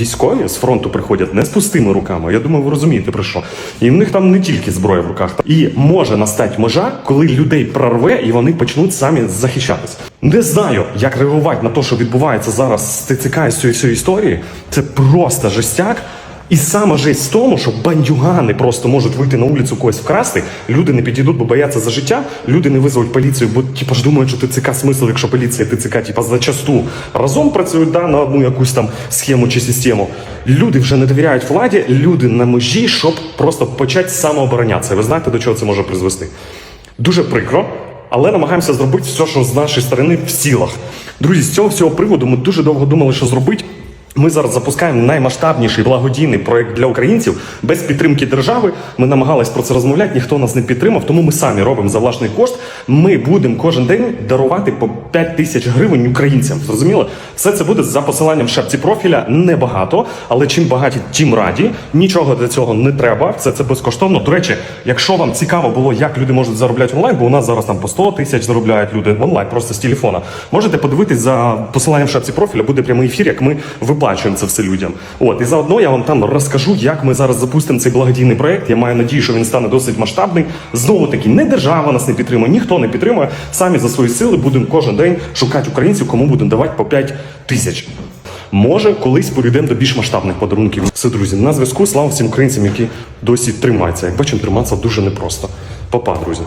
військові з фронту приходять не з пустими руками. Я думаю, ви розумієте про що. І в них там не тільки зброя в руках. І може настати межа, коли людей прорве і вони почнуть самі захищатись. Не знаю, як реагувати на те, що відбувається зараз з ТЦК і з цієї історії. Це просто жестяк. І саме жесть в тому, що бандюгани просто можуть вийти на вулицю когось вкрасти, люди не підійдуть, бо бояться за життя, люди не визовуть поліцію, бо типу, ж думають, що ТЦК смисл, якщо поліція і ТЦК типу, зачасту разом працюють да, на одну якусь там схему чи систему. Люди вже не довіряють владі, люди на межі, щоб просто почати самооборонятися. Ви знаєте, до чого це може призвести? Дуже прикро. Але намагаємося зробити все, що з нашої сторони в силах. Друзі, з цього всього приводу ми дуже довго думали, що зробити. Ми зараз запускаємо наймасштабніший благодійний проект для українців без підтримки держави. Ми намагались про це розмовляти, ніхто нас не підтримав, тому ми самі робимо за власний кошт. Ми будемо кожен день дарувати по 5 тисяч гривень українцям. Зрозуміло? Все це буде за посиланням в шапці профіля. Небагато, але чим багаті, тим раді. Нічого для цього не треба. Це це безкоштовно. До речі, якщо вам цікаво було, як люди можуть заробляти онлайн, бо у нас зараз там по 100 тисяч заробляють люди онлайн, просто з телефона. Можете подивитись за посиланням в шапці профіля, буде прямий ефір, як ми виплачуємо це все людям. От і заодно я вам там розкажу, як ми зараз запустимо цей благодійний проект. Я маю надію, що він стане досить масштабний. Знову таки, не держава нас не підтримує, ніхто не підтримує. Самі за свої сили будемо кожен день шукати українців, кому будемо давати по 5 тисяч. Може, колись перейдемо до більш масштабних подарунків. Все, друзі, на зв'язку. Слава всім українцям, які досі тримаються. Як бачимо, триматися дуже непросто. Папа, друзі.